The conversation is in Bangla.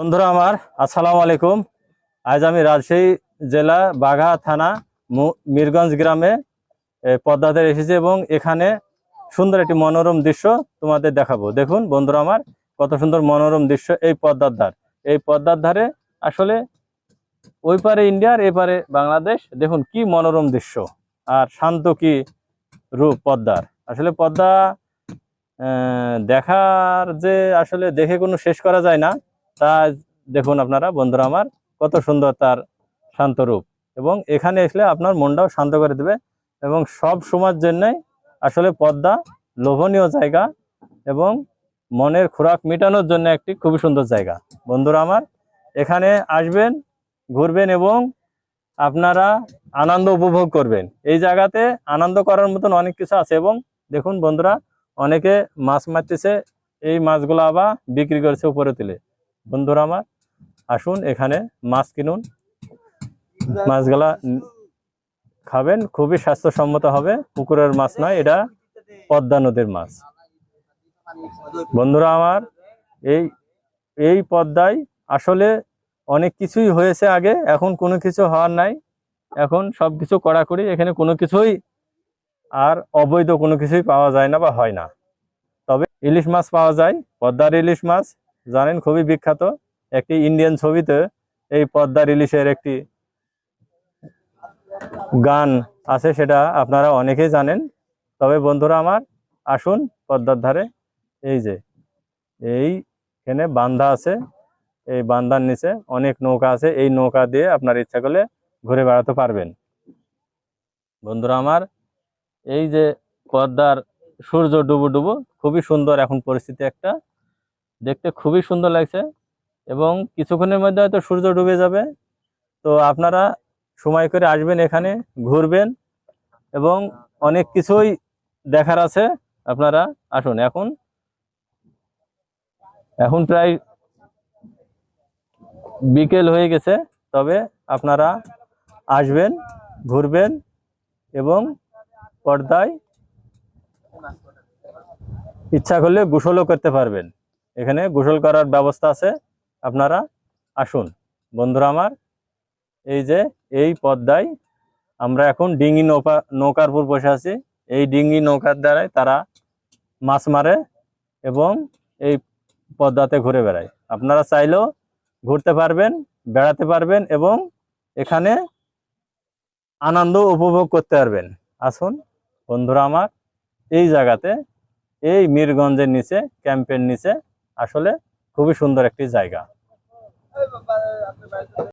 বন্ধুরা আমার, আসসালামু আলাইকুম। আজ আমি রাজশাহী জেলা বাঘা থানা মিরগঞ্জ গ্রামে পদ্মাতে এসেছি এবং এখানে সুন্দর একটি মনোরম দৃশ্য তোমাদের দেখাবো। দেখুন বন্ধুরা আমার, কত সুন্দর মনোরম দৃশ্য এই পদ্মার ধার। এই পদ্মার ধারে আসলে ওই পারে ইন্ডিয়ার এই পারে বাংলাদেশ। দেখুন কি মনোরম দৃশ্য। আর শান্ত কি রূপ পদ্মার। আসলে পদ্মা দেখার যে আসলে দেখে কোনো শেষ করা যায় না। তা দেখুন আপনারা, বন্ধুরা আমার, কত সুন্দর তার শান্ত রূপ। এবং এখানে আসলে আপনার মনটাও শান্ত করে দেবে এবং সব সময়ের জন্যই আসলে পদ্মা লোভনীয় জায়গা এবং মনের খোরাক মেটানোর জন্য একটি খুবই সুন্দর জায়গা। বন্ধুরা আমার, এখানে আসবেন, ঘুরবেন এবং আপনারা আনন্দ উপভোগ করবেন। এই জায়গাতে আনন্দ করার মতন অনেক কিছু আছে এবং দেখুন বন্ধুরা, অনেকে মাছ মারতেছে, এই মাছগুলো আবার বিক্রি করছে উপরে তুলে। বন্ধুরা আমার, আসুন এখানে মাছ কিনুন। মাছগুলা খাবেন, খুবই স্বাস্থ্যসম্মত হবে। পুকুরের মাছ নয়, এটা পদ্মা নদীর মাছ। বন্ধুরা আমার, এই এই পদ্মায় আসলে অনেক কিছুই হয়েছে আগে, এখন কোনো কিছু হওয়ার নাই। এখন সব কিছু কড়াকড়ি, এখানে কোনো কিছুই আর অবৈধ কোনো কিছুই পাওয়া যায় না বা হয় না। তবে ইলিশ মাছ পাওয়া যায়, পদ্মার ইলিশ মাছ জানেন, খুবই বিখ্যাত একটি ইন্ডিয়ান ছবিতে এই পদ্মার ইলিশের একটি গান আছে, সেটা আপনারা অনেকেই জানেন। তবে বন্ধুরা আমার, আসুন পদ্মার ধারে। এই যে, এইখানে বান্ধা আছে, এই বান্ধার নিচে অনেক নৌকা আছে। এই নৌকা দিয়ে আপনার ইচ্ছা করলে ঘুরে বেড়াতে পারবেন। বন্ধুরা আমার, এই যে পদ্মার সূর্য ডুবু ডুবু, খুবই সুন্দর এখন পরিস্থিতি একটা। দেখতে খুবই সুন্দর লাগছে এবং কিছুক্ষণের মধ্যে হয়তো সূর্য ডুবে যাবে। তো আপনারা সময় করে আসবেন এখানে, ঘুরবেন এবং অনেক কিছুই দেখার আছে। আপনারা আসুন এখন। এখন প্রায় বিকেল হয়ে গেছে, তবে আপনারা আসবেন, ঘুরবেন এবং পর্দায় ইচ্ছা করলে গোসলও করতে পারবেন। এখানে গোসল করার ব্যবস্থা আছে। আপনারা আসুন। বন্ধুরা আমার, এই যে এই পদ্মায় আমরা এখন ডিঙ্গি নৌকা, নৌকার উপর বসে আছি। এই ডিঙ্গি নৌকার দ্বারাই তারা মাছ মারে এবং এই পদ্মাতে ঘুরে বেড়ায়। আপনারা চাইলেও ঘুরতে পারবেন, বেড়াতে পারবেন এবং এখানে আনন্দ উপভোগ করতে পারবেন। আসুন, বন্ধুরা আমার, এই জায়গাতে, এই মিরগঞ্জের নিচে, ক্যাম্পের নিচে আসলে খুবই সুন্দর একটি জায়গা।